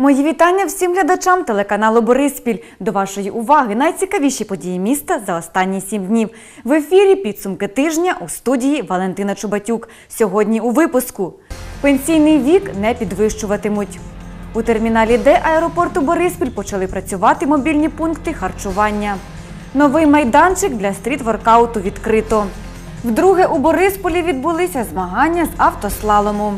Мої вітання всім глядачам телеканалу Бориспіль. До вашої уваги найцікавіші події міста за останні сім днів. В ефірі підсумки тижня у студії Валентина Чубатюк. Сьогодні у випуску пенсійний вік не підвищуватимуть. У терміналі Д аеропорту Бориспіль почали працювати мобільні пункти харчування. Новий майданчик для стріт-воркауту відкрито. Вдруге у Борисполі відбулися змагання з автослалому.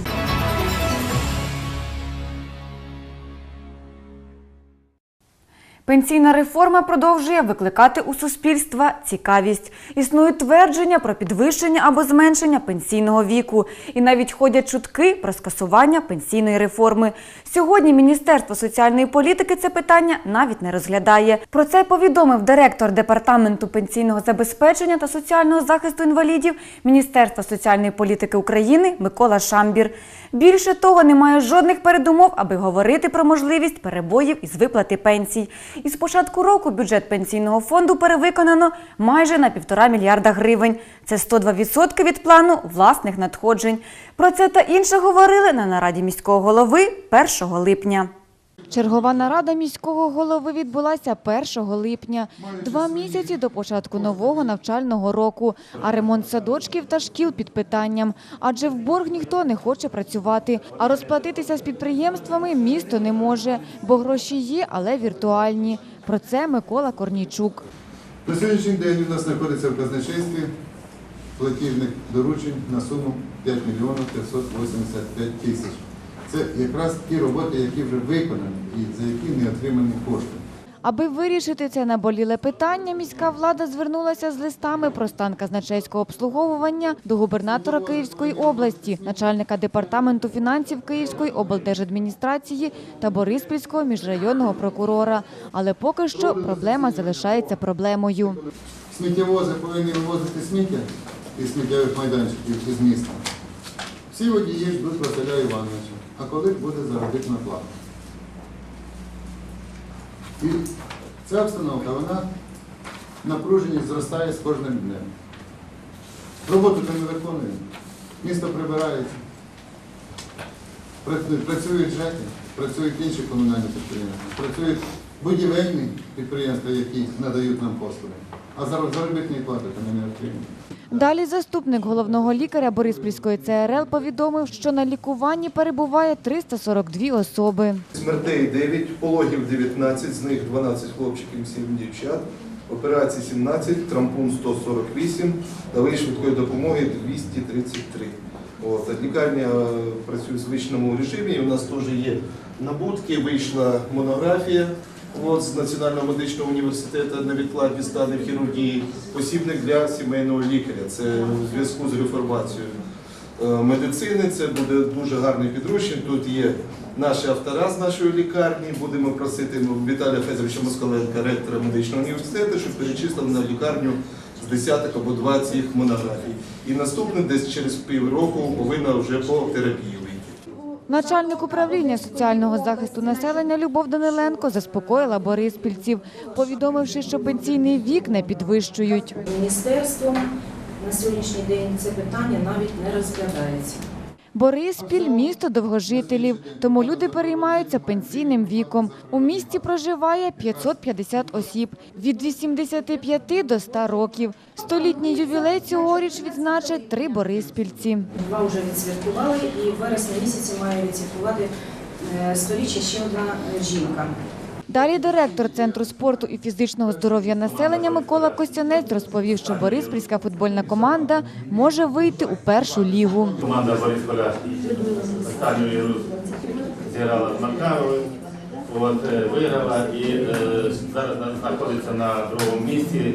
Пенсійна реформа продовжує викликати у суспільства цікавість. Існують твердження про підвищення або зменшення пенсійного віку. І навіть ходять чутки про скасування пенсійної реформи. Сьогодні Міністерство соціальної політики це питання навіть не розглядає. Про це повідомив директор департаменту пенсійного забезпечення та соціального захисту інвалідів Міністерства соціальної політики України Микола Шамбір. Більше того, немає жодних передумов, аби говорити про можливість перебоїв із виплати пенсій. І з початку року бюджет пенсійного фонду перевиконано майже на півтора мільярда гривень. Це 102% від плану власних надходжень. Про це та інше говорили на нараді міського голови 1 липня. Чергова нарада міського голови відбулася 1 липня, два місяці до початку нового навчального року. А ремонт садочків та шкіл під питанням. Адже в борг ніхто не хоче працювати. А розплатитися з підприємствами місто не може, бо гроші є, але віртуальні. Про це Микола Корнійчук. На сьогоднішній день у нас знаходиться в казначействі платіжних доручень на суму 5 мільйонів 585 тисяч. Це якраз ті роботи, які вже виконані і за які не отримані кошти. Аби вирішити це наболіле питання, міська влада звернулася з листами про стан казначейського обслуговування до губернатора Київської області, начальника департаменту фінансів Київської облдержадміністрації та Бориспільського міжрайонного прокурора. Але поки що проблема залишається проблемою. Сміттєвози повинні вивозити сміття із сміттєвих майданчиків із міста. Всі водії ждуть Василя Івановича. А коли буде заробітна плата? І ця обстановка, вона напруженість зростає з кожним днем. Роботу то не виконує. Місто прибирається. Працюють ЖЕКи, працюють інші комунальні підприємства, працюють будівельні підприємства, які надають нам послуги. А зар- заробітної плати то не отримуємо. Далі заступник головного лікаря Бориспільської ЦРЛ повідомив, що на лікуванні перебуває 342 особи. Смертей 9, пологів 19, з них 12 хлопчиків, 7 дівчат, операцій 17, трампун 148, нової швидкої допомоги 233. От, лікарня е, працює в звичному режимі, у нас теж є набутки, вийшла монографія от, з Національного медичного університету невідкладні стани в хірургії, посібник для сімейного лікаря. Це у зв'язку з реформацією е, медицини. Це буде дуже гарний підручник. Тут є наші автора з нашої лікарні. Будемо просити Віталія Федоровича Москаленка, ректора медичного університету, щоб перечислив на лікарню з десяток або 20 їх монографій. І наступне десь через півроку повинна вже по терапії вийти. Начальник управління соціального захисту населення Любов Даниленко заспокоїла бориспільців, повідомивши, що пенсійний вік не підвищують. Міністерством на сьогоднішній день це питання навіть не розглядається. Бориспіль – місто довгожителів, тому люди переймаються пенсійним віком. У місті проживає 550 осіб від 85 до 100 років. Столітній ювілей цьогоріч відзначать три бориспільці. Два вже відсвяткували і в вересні місяці має відсвяткувати е, сторіччя ще одна е, жінка. Далі директор Центру спорту і фізичного здоров'я населення Микола Костянець розповів, що бориспільська футбольна команда може вийти у першу лігу. Команда Борисполя останню ігру зіграла з Макаровим, е, виграла і е, зараз знаходиться на другому місці.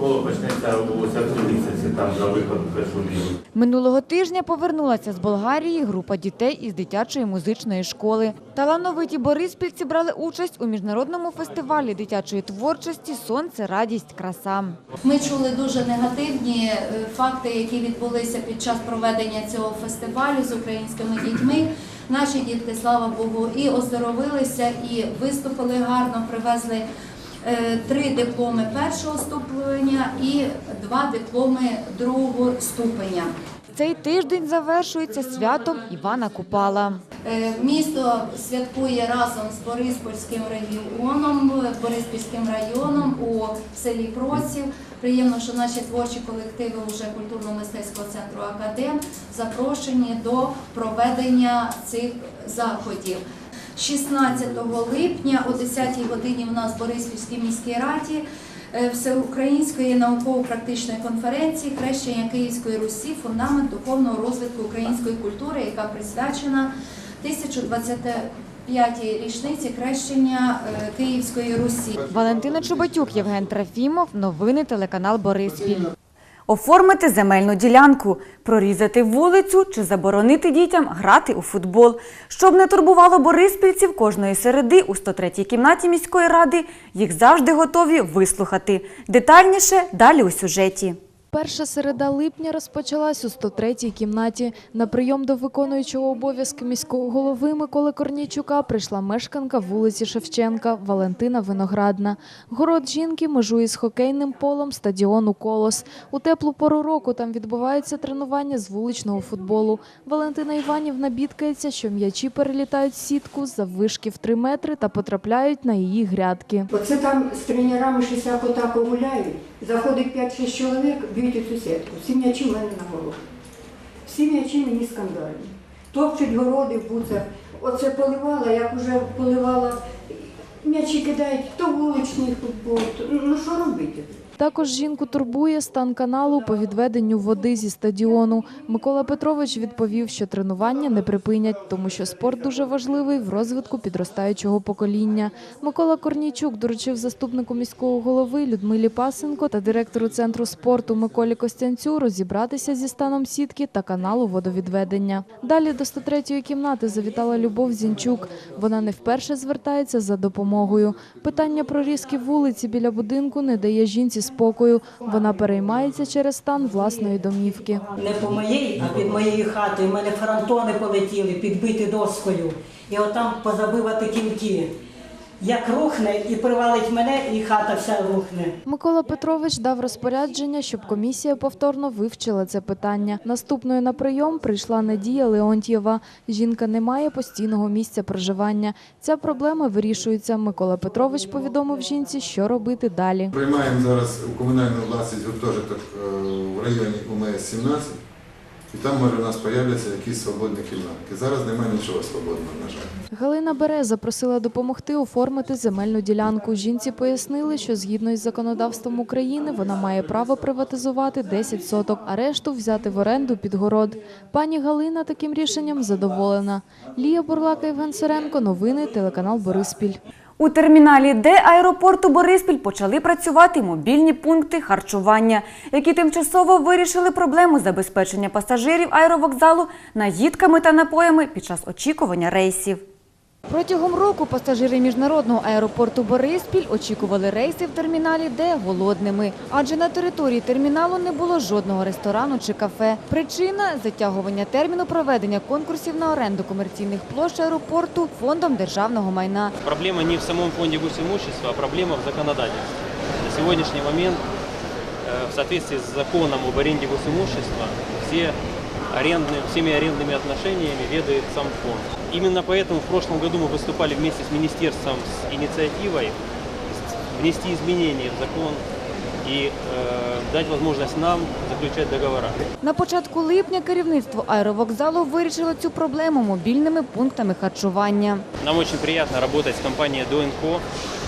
Коло почнеться у серпні місяці, там за виход першу лігу. Минулого тижня повернулася з Болгарії група дітей із дитячої музичної школи. Талановиті бориспільці брали участь у міжнародному фестивалі дитячої творчості Сонце, радість, краса. Ми чули дуже негативні е, факти, які відбулися під час проведення цього фестивалю з українськими дітьми. Наші дітки, слава Богу, і оздоровилися, і виступили гарно, привезли три дипломи першого ступеня і два дипломи другого ступеня. Цей тиждень завершується святом Івана Купала. Е, Місто святкує разом з Бориспільським регіоном, е, Бориспільським районом у селі Проців. Приємно, що наші творчі колективи уже культурно-мистецького центру Академ запрошені до проведення цих заходів. 16 липня о 10 годині в нас в Бориспільській міській раді е, Всеукраїнської науково-практичної конференції Хрещення Київської Русі фундамент духовного розвитку української культури, яка присвячена 1025-й річниці хрещення е, Київської Русі. Валентина Чубатюк, Євген Трофімов. Новини телеканал Бориспіль. Оформити земельну ділянку, прорізати вулицю чи заборонити дітям грати у футбол. Щоб не турбувало бориспільців кожної середи у 103-й кімнаті міської ради, їх завжди готові вислухати. Детальніше далі у сюжеті. Перша середа липня розпочалась у 103-й кімнаті. На прийом до виконуючого обов'язки міського голови Миколи Корнійчука прийшла мешканка вулиці Шевченка Валентина Виноградна. Город жінки межує з хокейним полом стадіону Колос. У теплу пору року там відбуваються тренування з вуличного футболу. Валентина Іванівна бідкається, що м'ячі перелітають сітку за вишки в 3 метри та потрапляють на її грядки. Оце там з тренерами шістяко так гуляють, заходить 5-6 чоловік, б'ють у сусідку. Всі м'ячі в мене на голові. Всі м'ячі мені скандальні. Топчуть городи в буцах. Оце поливала, як уже поливала, м'ячі кидають, то вуличний футбол. Ну що робити? Також жінку турбує стан каналу по відведенню води зі стадіону. Микола Петрович відповів, що тренування не припинять, тому що спорт дуже важливий в розвитку підростаючого покоління. Микола Корнійчук доручив заступнику міського голови Людмилі Пасенко та директору центру спорту Миколі Костянцю розібратися зі станом сітки та каналу водовідведення. Далі до 103-ї кімнати завітала Любов Зінчук. Вона не вперше звертається за допомогою. Питання прорізки вулиці біля будинку не дає жінці спокою. Вона переймається через стан власної домівки. Не по моїй, а під моєю хатою. У мене фронтони полетіли, підбиті доскою. І отам позабивати кінки. Як рухне і привалить мене, і хата вся рухне. Микола Петрович дав розпорядження, щоб комісія повторно вивчила це питання. Наступною на прийом прийшла Надія Леонтьєва. Жінка не має постійного місця проживання. Ця проблема вирішується. Микола Петрович повідомив жінці, що робити далі. Приймаємо зараз у комунальну власність гуртожиток е, в районі УМС-17, і там може у нас появляться якісь свободні кімнатки. Зараз немає нічого свободного, на жаль. Галина Береза просила допомогти оформити земельну ділянку. Жінці пояснили, що згідно із законодавством України вона має право приватизувати 10 соток, а решту взяти в оренду під город. Пані Галина таким рішенням задоволена. Лія Бурлака, Євген Сиренко. Новини телеканал Бориспіль. У терміналі Д аеропорту Бориспіль почали працювати мобільні пункти харчування, які тимчасово вирішили проблему забезпечення пасажирів аеровокзалу наїдками та напоями під час очікування рейсів. Протягом року пасажири міжнародного аеропорту Бориспіль очікували рейси в терміналі Д голодними, адже на території терміналу не було жодного ресторану чи кафе. Причина затягування терміну проведення конкурсів на оренду комерційних площ аеропорту фондом державного майна. Проблема не в самом фонде госимущества, а проблема в законодательстве. На сегодняшний момент э, в соответствии с законом об аренде госимущества все арендные, всеми арендными отношениями ведает сам фонд. Именно поэтому в прошлом году мы выступали вместе с министерством с инициативой внести изменения в закон и э, дать возможность нам заключать договора. На початку липня керівництво аеровокзалу вирішило цю проблему мобільними пунктами харчування. Нам очень приятно работать с компанией ДОНКО.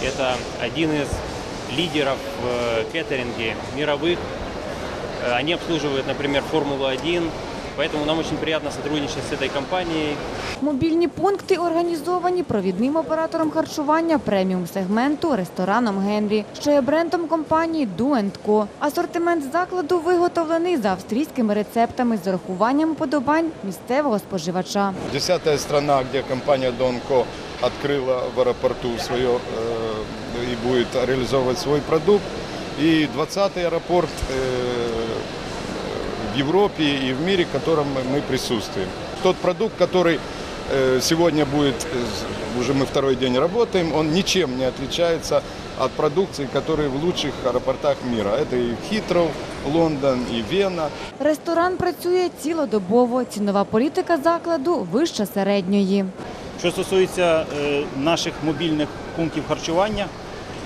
Это один из лидеров в э, кеттеринге мировых. Э, Они обслуживают, например, Формулу-1. Поэтому нам очень приятно сотрудничать с этой компанией. Мобільні пункти організовані провідним оператором харчування преміум сегменту рестораном Генрі, що є брендом компанії Do Co. Асортимент закладу виготовлений за австрійськими рецептами з урахуванням уподобань місцевого споживача. Десятая страна, где компания Донко открыла в аэропорту свое э, и будет реализовывать свой продукт. И 20-й аэропорт э, в Европе и в мире, в котором мы присутствуем. Тот продукт, который э, сегодня будет, э, уже мы второй день работаем, он ничем не отличается от продукции, которые в лучших аэропортах мира. Это и Хитроу, Лондон, и Вена. Ресторан працює цілодобово. Цінова політика закладу вища середньої. Що стосується е, наших мобільних пунктів харчування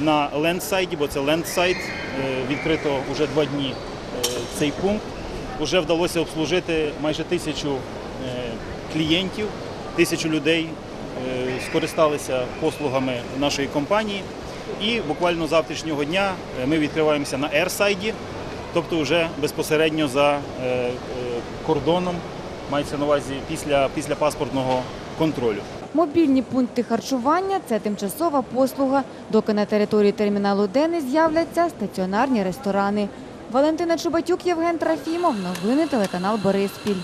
на лендсайді, бо це лендсайт, е, відкрито вже два дні е, цей пункт. Вже вдалося обслужити майже тисячу е, клієнтів, тисячу людей е, скористалися послугами нашої компанії. І буквально завтрашнього дня е, ми відкриваємося на ерсайді, тобто вже безпосередньо за кордоном, мається на увазі після, після паспортного контролю. Мобільні пункти харчування це тимчасова послуга, доки на території терміналу Д з'являться стаціонарні ресторани. Валентина Чубатюк, Євген Трофімов. Новини телеканал Бориспіль.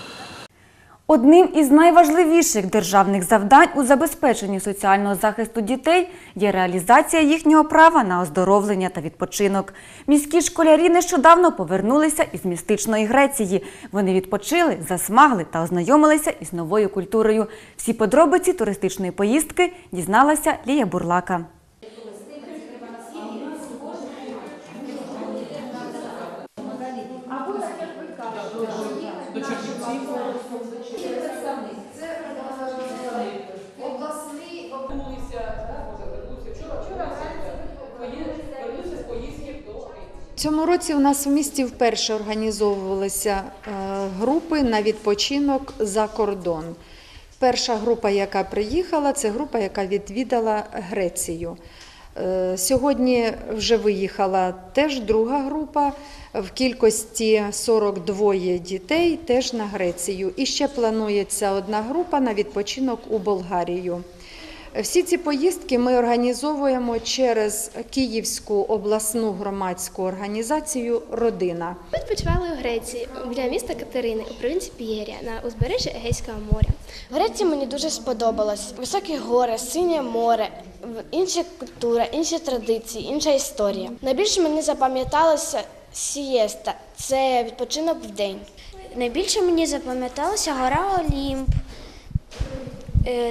Одним із найважливіших державних завдань у забезпеченні соціального захисту дітей є реалізація їхнього права на оздоровлення та відпочинок. Міські школярі нещодавно повернулися із містичної Греції. Вони відпочили, засмагли та ознайомилися із новою культурою. Всі подробиці туристичної поїздки дізналася Лія Бурлака. Цьому році у нас в місті вперше організовувалися е, групи на відпочинок за кордон. Перша група, яка приїхала, це група, яка відвідала Грецію. Е, Сьогодні вже виїхала теж друга група в кількості 42 дітей теж на Грецію. І ще планується одна група на відпочинок у Болгарію. Всі ці поїздки ми організовуємо через Київську обласну громадську організацію Родина. Ми відпочивали у Греції біля міста Катерини у провінції Пієрія на узбережжі Егейського моря. В Греції мені дуже сподобалось. Високі гори, синє море, в- інша культура, інші традиції, інша історія. Найбільше мені запам'яталося сієста це відпочинок в день. Найбільше мені запам'яталася гора Олімп,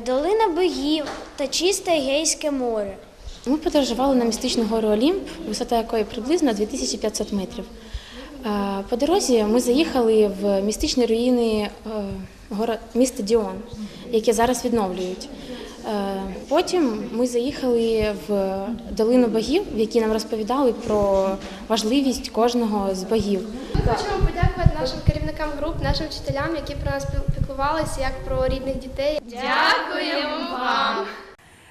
долина богів та чисте Егейське море. Ми подорожували на містичну гору Олімп, висота якої приблизно 2500 метрів. Е, По дорозі ми заїхали в містичні руїни е, міста Діон, яке зараз відновлюють. Е, Потім ми заїхали в долину богів, в якій нам розповідали про важливість кожного з богів. Ми хочемо подякувати нашим керівникам груп, нашим вчителям, які про нас піклувалися як про рідних дітей. Дякуємо вам!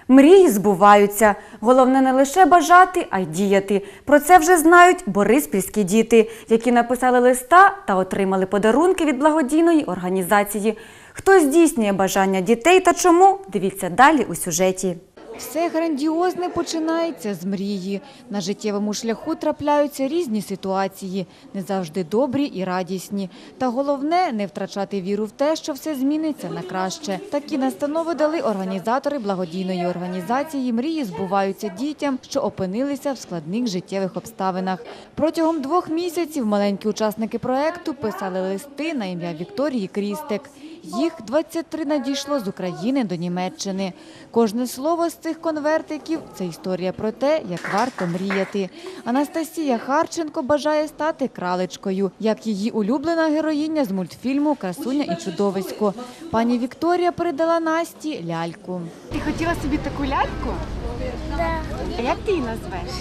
Мрії збуваються. Головне не лише бажати, а й діяти. Про це вже знають бориспільські діти, які написали листа та отримали подарунки від благодійної організації. Хто здійснює бажання дітей та чому? Дивіться далі у сюжеті. Все грандіозне починається з мрії. На життєвому шляху трапляються різні ситуації, не завжди добрі і радісні. Та головне не втрачати віру в те, що все зміниться на краще. Такі настанови дали організатори благодійної організації Мрії збуваються дітям, що опинилися в складних життєвих обставинах. Протягом двох місяців маленькі учасники проекту писали листи на ім'я Вікторії Крістек. Їх 23 надійшло з України до Німеччини. Кожне слово з цих конвертиків це історія про те, як варто мріяти. Анастасія Харченко бажає стати кралечкою, як її улюблена героїня з мультфільму Красуня і чудовисько. Пані Вікторія передала Насті ляльку. Ти хотіла собі таку ляльку? Да. А як ти її назвеш?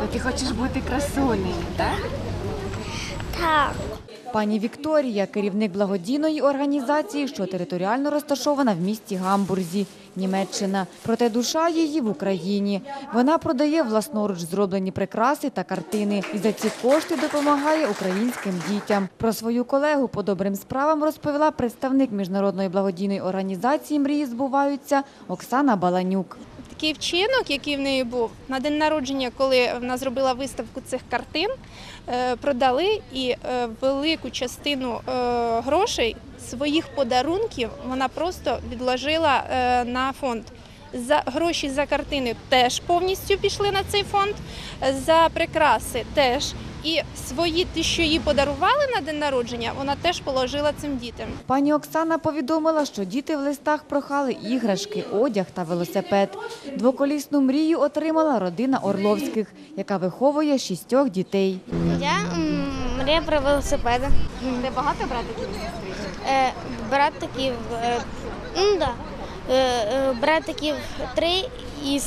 То ти хочеш бути красунею, так? Так. Пані Вікторія, керівник благодійної організації, що територіально розташована в місті Гамбурзі, Німеччина. Проте душа її в Україні. Вона продає власноруч зроблені прикраси та картини і за ці кошти допомагає українським дітям. Про свою колегу по добрим справам розповіла представник міжнародної благодійної організації Мрії збуваються Оксана Баланюк. Такий вчинок, який в неї був на день народження, коли вона зробила виставку цих картин, е, продали і е, велику частину е, грошей своїх подарунків вона просто відложила на фонд. За гроші за картини теж повністю пішли на цей фонд, за прикраси теж. І свої, ті, що їй подарували на день народження, вона теж положила цим дітям. Пані Оксана повідомила, що діти в листах прохали іграшки, одяг та велосипед. Двоколісну мрію отримала родина Орловських, яка виховує шістьох дітей. Я мрія про велосипеди. Ти багато братиків? Е, братиків, е, ну, да. е, е, братиків три і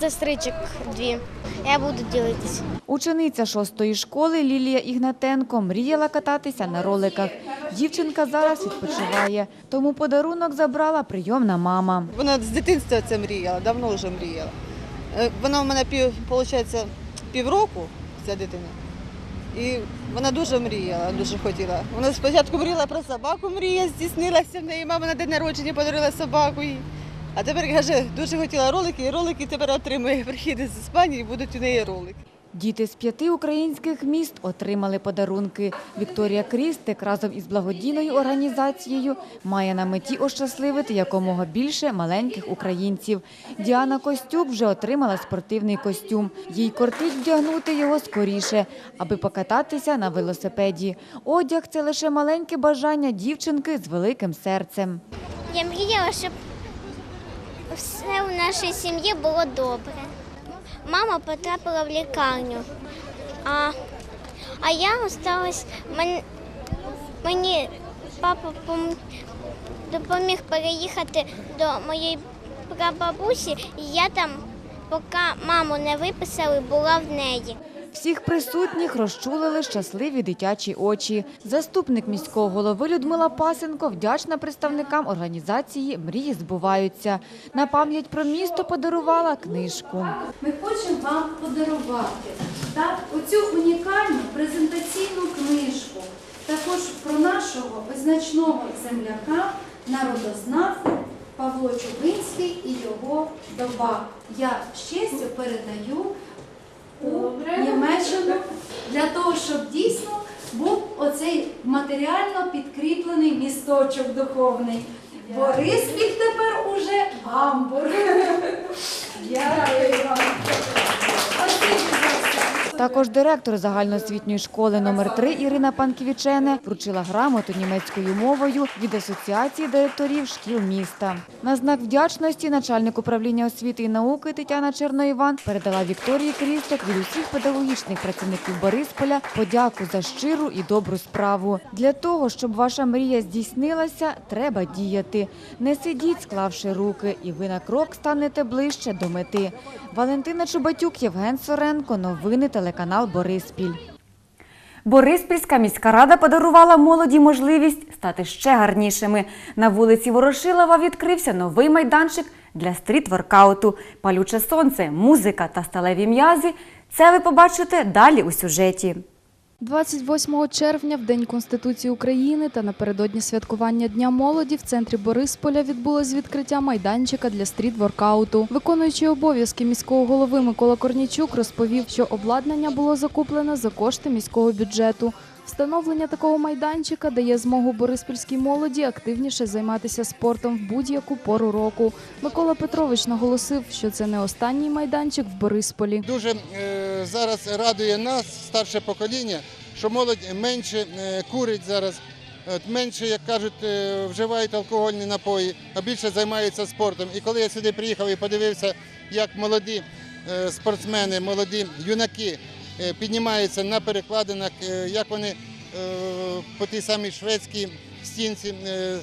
сестричок дві. Я буду ділитися. Учениця шостої школи Лілія Ігнатенко мріяла кататися на роликах. Дівчинка зараз відпочиває, тому подарунок забрала прийомна мама. Вона з дитинства це мріяла, давно вже мріяла. Е, Вона в мене пів, виходить, півроку, ця дитина. І вона дуже мріяла, дуже хотіла. Вона спочатку мріяла про собаку, мрія здійснилася в неї. Мама на день народження подарила собаку їй. А тепер каже, дуже хотіла ролики, і ролики тепер отримує. Приїде з Іспанії, будуть у неї ролики. Діти з п'яти українських міст отримали подарунки. Вікторія Крістик разом із благодійною організацією має на меті ощасливити якомога більше маленьких українців. Діана Костюк вже отримала спортивний костюм. Їй кортить вдягнути його скоріше, аби покататися на велосипеді. Одяг це лише маленьке бажання дівчинки з великим серцем. Я мріяла, щоб все в нашій сім'ї було добре. Мама потрапила в лікарню, а, а я осталась. Мен, мені папа пом- допоміг переїхати до моєї прабабусі, і я там, поки маму не виписали, була в неї. Всіх присутніх розчулили щасливі дитячі очі. Заступник міського голови Людмила Пасенко вдячна представникам організації «Мрії збуваються». На пам'ять про місто подарувала книжку. Ми хочемо вам подарувати так, оцю унікальну презентаційну книжку, також про нашого визначного земляка, народознавця Павло Чубинський і його доба. Я з честю передаю у Німеччину для того, щоб дійсно був оцей матеріально підкріплений місточок духовний. Бориспіль тепер уже Гамбург. Дякую вам. Також директор загальноосвітньої школи номер 3 Ірина Панківічене вручила грамоту німецькою мовою від Асоціації директорів шкіл міста. На знак вдячності начальник управління освіти і науки Тетяна Черноїван передала Вікторії Крістик від усіх педагогічних працівників Борисполя подяку за щиру і добру справу. Для того, щоб ваша мрія здійснилася, треба діяти. Не сидіть, склавши руки, і ви на крок станете ближче до мети. Валентина Чубатюк, Євген Соренко. Новини телеканал Бориспіль. Бориспільська міська рада подарувала молоді можливість стати ще гарнішими. На вулиці Ворошилова відкрився новий майданчик для стріт-воркауту. Палюче сонце, музика та сталеві м'язи – це ви побачите далі у сюжеті. 28 червня, в День Конституції України та напередодні святкування Дня молоді в центрі Борисполя відбулось відкриття майданчика для стріт-воркауту. Виконуючий обов'язки міського голови Микола Корнічук розповів, що обладнання було закуплено за кошти міського бюджету. Встановлення такого майданчика дає змогу бориспільській молоді активніше займатися спортом в будь-яку пору року. Микола Петрович наголосив, що це не останній майданчик в Борисполі. Дуже е, зараз радує нас, старше покоління, що молодь менше е, курить зараз, менше, як кажуть, е, вживають алкогольні напої, а більше займаються спортом. І коли я сюди приїхав і подивився, як молоді спортсмени, молоді юнаки піднімаються на перекладинах, е, як вони е, по тій самій шведській стінці е,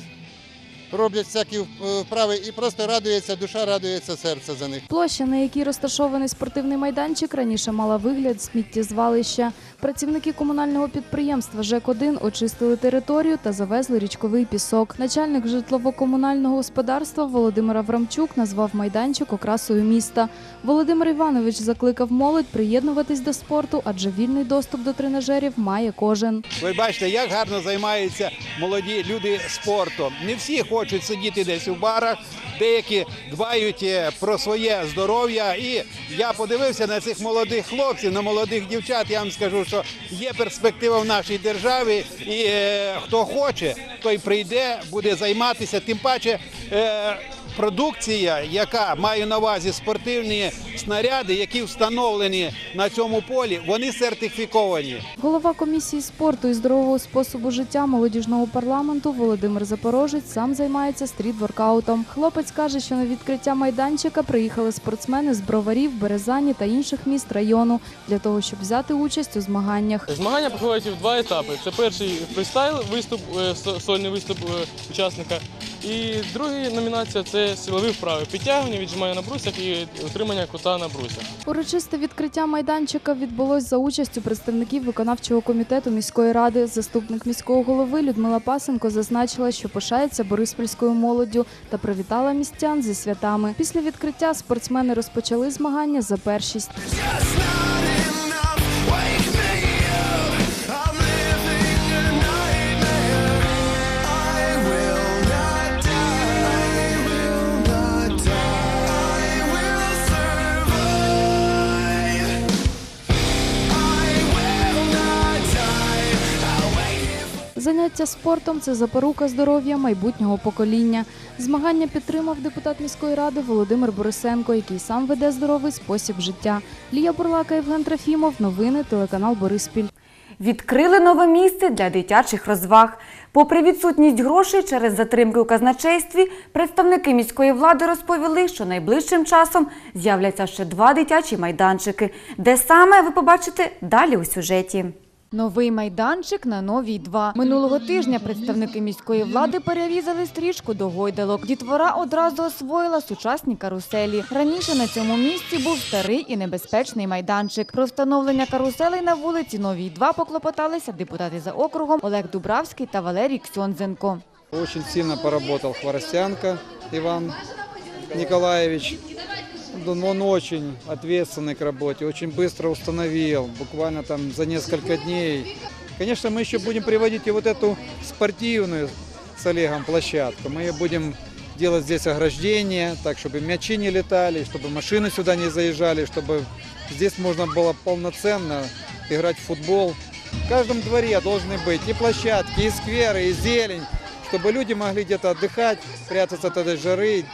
роблять всякі е, вправи і просто радується, душа радується серце за них. Площа, на якій розташований спортивний майданчик, раніше мала вигляд сміттєзвалища. Працівники комунального підприємства ЖЕК-1 очистили територію та завезли річковий пісок. Начальник житлово-комунального господарства Володимир Аврамчук назвав майданчик окрасою міста. Володимир Іванович закликав молодь приєднуватись до спорту, адже вільний доступ до тренажерів має кожен. Ви бачите, як гарно займаються молоді люди спортом. Не всі хочуть сидіти десь у барах, деякі дбають е, про своє здоров'я. І я подивився на цих молодих хлопців, на молодих дівчат. Я вам скажу, що є перспектива в нашій державі, і е, хто хоче, той прийде, буде займатися. Тим паче. Е, продукція, яка маю на увазі спортивні снаряди, які встановлені на цьому полі, вони сертифіковані. Голова комісії спорту і здорового способу життя молодіжного парламенту Володимир Запорожець сам займається стріт-воркаутом. Хлопець каже, що на відкриття майданчика приїхали спортсмени з броварів, Березані та інших міст району для того, щоб взяти участь у змаганнях. Змагання проходять в два етапи. Це перший фристайл, виступ, е, сольний виступ е, учасника. І друга номінація це силові вправи. Підтягування, віджимання на брусях і отримання кута на брусях. Урочисте відкриття майданчика відбулось за участю представників виконавчого комітету міської ради. Заступник міського голови Людмила Пасенко зазначила, що пишається бориспільською молоддю та привітала містян зі святами. Після відкриття спортсмени розпочали змагання за першість. Заняття спортом це запорука здоров'я майбутнього покоління. Змагання підтримав депутат міської ради Володимир Борисенко, який сам веде здоровий спосіб життя. Лія Бурлака, Євген Трофімов. Новини телеканал Бориспіль. Відкрили нове місце для дитячих розваг. Попри відсутність грошей через затримки у казначействі, представники міської влади розповіли, що найближчим часом з'являться ще два дитячі майданчики. Де саме ви побачите далі у сюжеті. Новий майданчик на новій 2. Минулого тижня представники міської влади перерізали стрічку до гойдалок. Дітвора одразу освоїла сучасні каруселі. Раніше на цьому місці був старий і небезпечний майданчик. Про встановлення каруселей на вулиці Новій 2 поклопоталися депутати за округом Олег Дубравський та Валерій Ксьонзенко. Очень сильно поработал Хворостянко Иван Николаевич. Он очень ответственный к работе, очень быстро установил, буквально там за несколько дней. Конечно, мы еще будем приводить и вот эту спортивную с Олегом площадку. Мы будем делать здесь ограждение, так, чтобы мячи не летали, чтобы машины сюда не заезжали, чтобы здесь можно было полноценно играть в футбол. В каждом дворе должны быть и площадки, и скверы, и зелень, чтобы люди могли где-то отдыхать, прятаться от этой жары,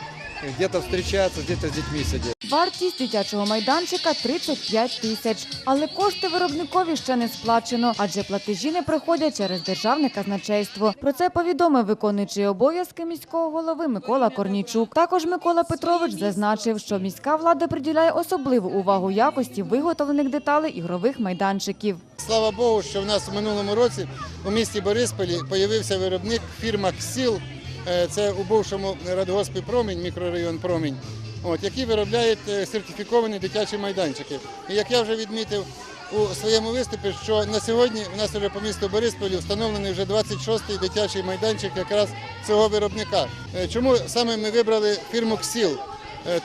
где-то встречаться, где-то с детьми сидеть. Вартість дитячого майданчика 35 тисяч. Але кошти виробникові ще не сплачено, адже платежі не приходять через державне казначейство. Про це повідомив виконуючий обов'язки міського голови Микола Корнійчук. Також Микола Петрович зазначив, що міська влада приділяє особливу увагу якості виготовлених деталей ігрових майданчиків. Слава Богу, що в нас в минулому році у місті Борисполі з'явився виробник фірма «Ксіл». Е, Це у бувшому радгоспі Промінь, мікрорайон Промінь, от, які виробляють е, сертифіковані дитячі майданчики. І як я вже відмітив у своєму виступі, що на сьогодні у нас вже по місту Борисполі встановлений вже 26-й дитячий майданчик якраз цього виробника. Е, Чому саме ми вибрали фірму «Ксіл»?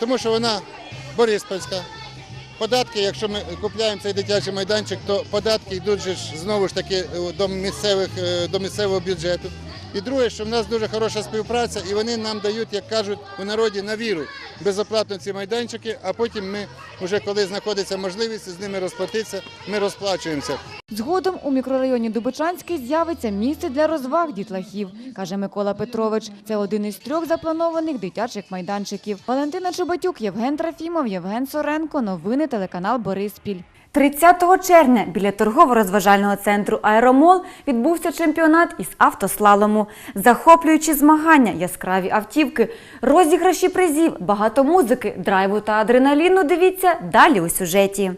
Тому що вона бориспольська, Податки, якщо ми купуємо цей дитячий майданчик, то податки йдуть знову ж таки до місцевих до місцевого бюджету. І друге, що в нас дуже хороша співпраця, і вони нам дають, як кажуть у народі, на віру безоплатно ці майданчики. А потім ми, вже коли знаходиться можливість з ними розплатитися, ми розплачуємося. Згодом у мікрорайоні Дубичанський з'явиться місце для розваг дітлахів, каже Микола Петрович. Це один із трьох запланованих дитячих майданчиків. Валентина Чубатюк, Євген Трофімов, Євген Соренко. Новини телеканал Бориспіль. 30 червня біля торгово-розважального центру Аеромол відбувся чемпіонат із автослалому. Захоплюючі змагання, яскраві автівки, розіграші призів, багато музики, драйву та адреналіну. Дивіться далі у сюжеті.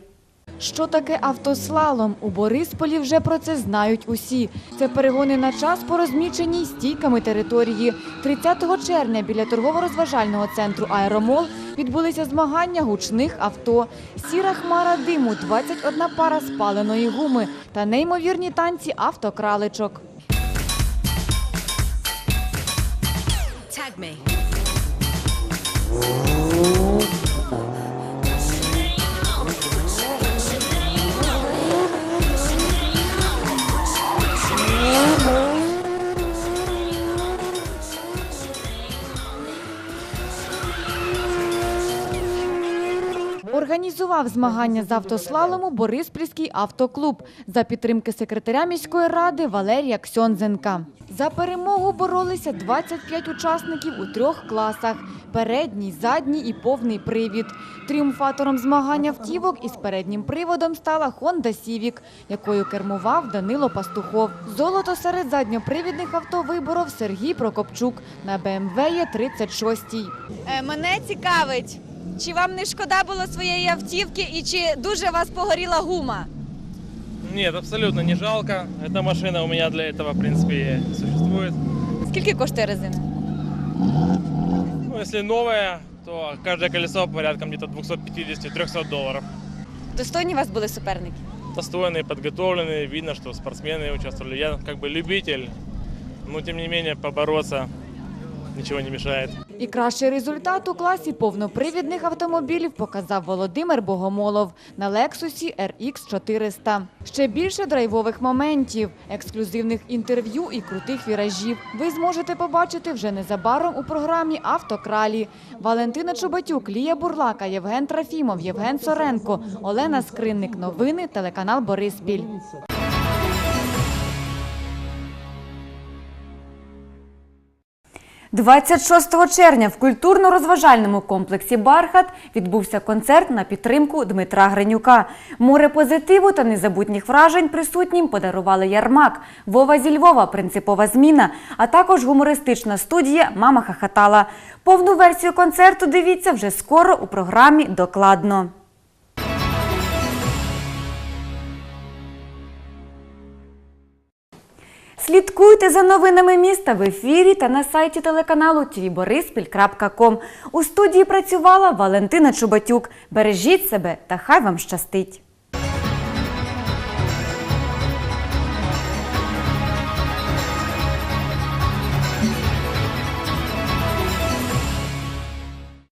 Що таке автослалом? У Борисполі вже про це знають усі. Це перегони на час по розміченій стійками території. 30 червня біля торгово-розважального центру Аеромол відбулися змагання гучних авто. Сіра хмара диму, 21 пара спаленої гуми та неймовірні танці автокралечок. Tag. Організував змагання з автослалому Бориспільський автоклуб за підтримки секретаря міської ради Валерія Ксьонзенка. За перемогу боролися 25 учасників у трьох класах – передній, задній і повний привід. Тріумфатором змагання автівок із переднім приводом стала Honda Civic, якою кермував Данило Пастухов. Золото серед задньопривідних авто виборов Сергій Прокопчук на BMW Е36. Е, Мене цікавить, чи вам не шкода було своєї автівки і чи дуже вас погоріла гума? Нет, абсолютно не жалко. Эта машина у меня для этого, в принципе, и существует. Скільки коштує резина? Ну, если новая, то каждое колесо порядком где-то 250-300 долларов. Достойні у вас були суперники? Достойные, подготовленные, видно, что спортсмены участвовали. Я как бы любитель, но тем не менее побороться ничего не мешает. І кращий результат у класі повнопривідних автомобілів показав Володимир Богомолов на Лексусі RX 400. Ще більше драйвових моментів, ексклюзивних інтерв'ю і крутих віражів ви зможете побачити вже незабаром у програмі «Автокралі». Валентина Чоботюк, Лія Бурлака, Євген Трофімов, Євген Соренко, Олена Скринник. Новини, телеканал Бориспіль. – 26 червня в культурно-розважальному комплексі «Бархат» відбувся концерт на підтримку Дмитра Гринюка. Море позитиву та незабутніх вражень присутнім подарували Ярмак, Вова зі Львова, принципова зміна, а також гумористична студія «Мама хахатала». Повну версію концерту дивіться вже скоро у програмі «Докладно». Слідкуйте за новинами міста в ефірі та на сайті телеканалу tvborispіль.com. У студії працювала Валентина Чубатюк. Бережіть себе та хай вам щастить!